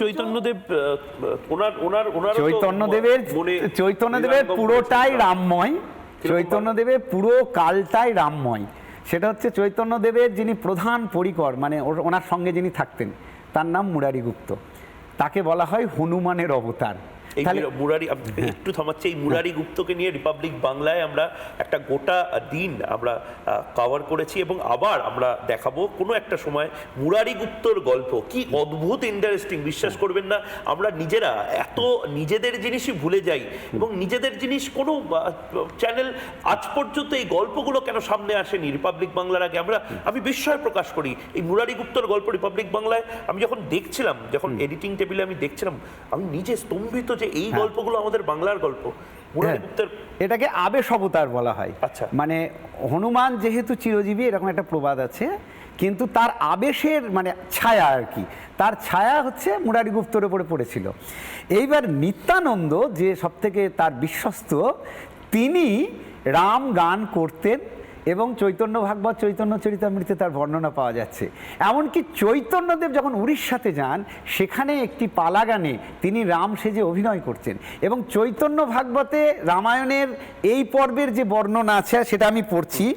চৈতন্যদেব ওনার ওনার ওনার চৈতন্যদেবের চৈতন্যদেবের পুরোটাই রামময় চৈতন্যদেবের পুরো কালটাই রামময়। সেটা হচ্ছে চৈতন্যদেবের যিনি প্রধান পরিকর মানে ওনার সঙ্গে যিনি থাকতেন তার নাম মুরারি গুপ্ত তাকে বলা হয় হনুমানের অবতার। এই মুরারি একটু থামাচ্ছি এই মুরারি গুপ্তকে নিয়ে রিপাবলিক বাংলায় আমরা একটা গোটা দিন আমরা কভার করেছি এবং আবার আমরা দেখাবো কোনো একটা সময় মুরারি গুপ্তর গল্প। কি অদ্ভুত ইন্টারেস্টিং বিশ্বাস করবেন না আমরা নিজেরা এত নিজেদের জিনিসই ভুলে যাই এবং নিজেদের জিনিস কোনো চ্যানেল আজ পর্যন্ত এই গল্পগুলো কেন সামনে আসেনি? রিপাবলিক বাংলার আগে আমরা আমি বিস্ময় প্রকাশ করি এই মুরারি গুপ্তর গল্প রিপাবলিক বাংলায় আমি যখন দেখছিলাম যখন এডিটিং টেবিলে আমি দেখছিলাম আমি নিজে স্তম্ভিত যে এই গল্পগুলো আমাদের বাংলার গল্প হ্যাঁ। এটাকে আবেশ অবতার বলা হয় আচ্ছা। মানে হনুমান যেহেতু চিরজীবী এরকম একটা প্রবাদ আছে কিন্তু তার আবেশের মানে ছায়া আর কি তার ছায়া হচ্ছে মুরারি গুপ্তর উপরে পড়েছিল এইবার নিত্যানন্দ যে সবথেকে তার বিশ্বস্ত তিনি রাম গান করতেন এবং চৈতন্য ভাগবত, চৈতন্য চরিতামৃতে তার বর্ণনা পাওয়া যাচ্ছে। এমনকি চৈতন্যদেব যখন উড়িষ্যাতে যান, সেখানে একটি পালা গানে তিনি রাম সেজে অভিনয় করছেন। এবং চৈতন্য ভাগবতে রামায়ণের এই পর্বের যে বর্ণনা আছে, সেটা আমি পড়ছি,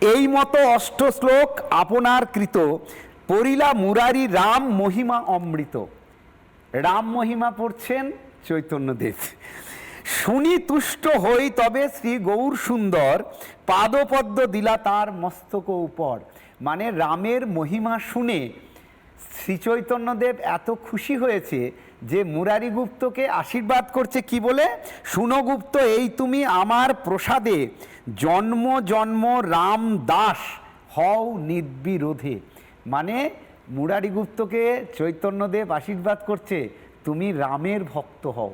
এই মতো অষ্ট শ্লোক আপনার কৃত পরিলা মুরারি রাম মহিমা অমৃত। রাম মহিমা পড়ছেন চৈতন্যদেব। শুনি তুষ্ট হই তবে শ্রী গৌর সুন্দর, পাদপদ্ম দিলা তার মস্তক উপর। মানে রামের মহিমা শুনে শ্রী চৈতন্যদেব এত খুশি হয়েছে যে মুরারি গুপ্তকে আশীর্বাদ করছে কি বলে? শুনো গুপ্ত, এই তুমি আমার প্রসাদে, জন্ম জন্ম রাম দাস হও নির্বিরোধে। মানে মুরারি গুপ্তকে চৈতন্যদেব আশীর্বাদ করছে, তুমি রামের ভক্ত হও।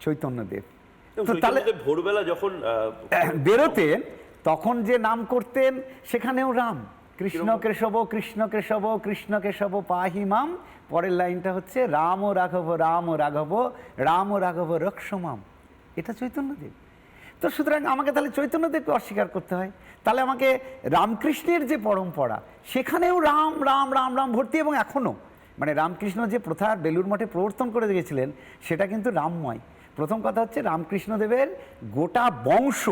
চৈতন্যদেব তো তাহলে ভোরবেলা যখন বেরোতেন তখন যে নাম করতেন সেখানেও রাম। কৃষ্ণ কেশব কৃষ্ণ কেশব কৃষ্ণ কেশব পাহিমাম পরের লাইনটা হচ্ছে রাম ও রাঘব রাম ও রাঘব রাম ও রাঘব রক্ষমাম এটা চৈতন্যদেব তো সুতরাং আমাকে তাহলে চৈতন্যদেবকে অস্বীকার করতে হয়। তাহলে আমাকে রামকৃষ্ণের যে পরম্পরা সেখানেও রাম রাম রাম রাম ভর্তি এবং এখনও মানে রামকৃষ্ণ যে প্রথা বেলুর মঠে প্রবর্তন করে গিয়েছিলেন সেটা কিন্তু রামময়। প্রথম কথা হচ্ছে রামকৃষ্ণদেবের গোটা বংশ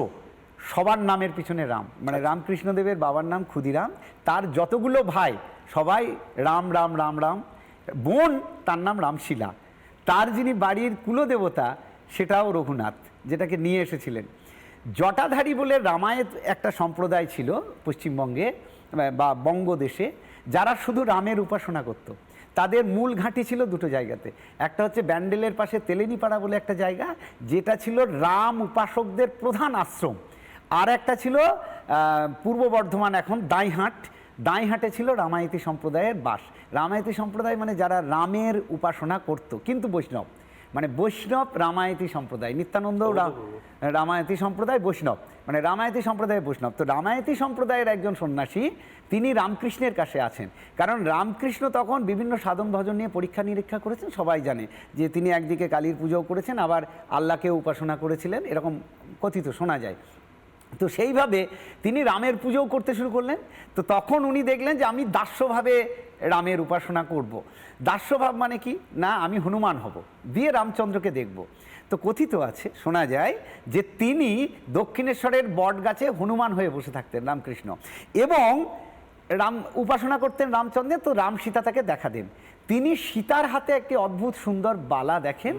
সবার নামের পিছনে রাম। মানে রামকৃষ্ণদেবের বাবার নাম ক্ষুদিরাম তার যতগুলো ভাই সবাই রাম রাম রাম রাম। বোন তার নাম রামশিলা। তার যিনি বাড়ির কুলদেবতা সেটাও রঘুনাথ যেটাকে নিয়ে এসেছিলেন। জটাধারী বলে রামায়ত একটা সম্প্রদায় ছিল পশ্চিমবঙ্গে বা বঙ্গদেশে। যারা শুধু রামের উপাসনা করত, তাদের মূল ঘাঁটি ছিল দুটো জায়গাতে। একটা হচ্ছে ব্যান্ডেলের পাশে তেলেনিপাড়া বলে একটা জায়গা, যেটা ছিল রাম উপাসকদের প্রধান আশ্রম। আর একটা ছিল পূর্ব বর্ধমান এখন দাইহাট। দাইহাটে ছিল রামায়তী সম্প্রদায়ের বাস। রামায়তী সম্প্রদায় মানে যারা রামের উপাসনা করত। কিন্তু বৈষ্ণব মানে বৈষ্ণব রামায়তি সম্প্রদায় নিত্যানন্দ রামায়তি রামায়তী সম্প্রদায় বৈষ্ণব মানে রামায়তি সম্প্রদায় বৈষ্ণব। তো রামায়তি সম্প্রদায়ের একজন সন্ন্যাসী তিনি রামকৃষ্ণের কাছে আছেন। কারণ রামকৃষ্ণ তখন বিভিন্ন সাধন ভজন নিয়ে পরীক্ষা নিরীক্ষা করেছেন সবাই জানে যে তিনি একদিকে কালীর পুজোও করেছেন আবার আল্লাহকে উপাসনা করেছিলেন এরকম কথিত শোনা যায়। তো সেইভাবে তিনি রামের পুজোও করতে শুরু করলেন। তো তখন উনি দেখলেন যে আমি দাস্যভাবে রামের উপাসনা করব। দাস্যভাব মানে কি? না, আমি হনুমান হব। দিয়ে রামচন্দ্রকে দেখব। তো কথিত আছে, শোনা যায় যে তিনি দক্ষিণেশ্বরের বট গাছে হনুমান হয়ে বসে থাকতেন রামকৃষ্ণ। এবং রাম, উপাসনা করতেন রামচন্দ্রের, তো রাম সীতা তাকে দেখা দেন। তিনি সীতার হাতে একটি অদ্ভুত সুন্দর বালা দেখেন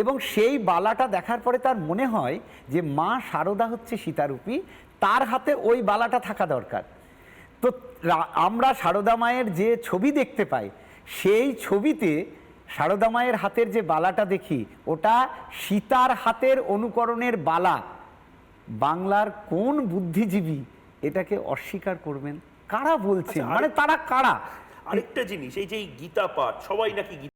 এবং সেই বালাটা দেখার পরে তার মনে হয় যে মা শারদা হচ্ছে সীতারূপী তার হাতে ওই বালাটা থাকা দরকার। তো আমরা সারদা মায়ের যে ছবি দেখতে পাই সেই ছবিতে সারদা মায়ের হাতের যে বালাটা দেখি ওটা সীতার হাতের অনুকরণের বালা। বাংলার কোন বুদ্ধিজীবী এটাকে অস্বীকার করবেন? কারা বলছেন? আচ্ছা, মানে তারা কারা? আরেকটা জিনিস এই যে গীতা পাঠ সবাই নাকি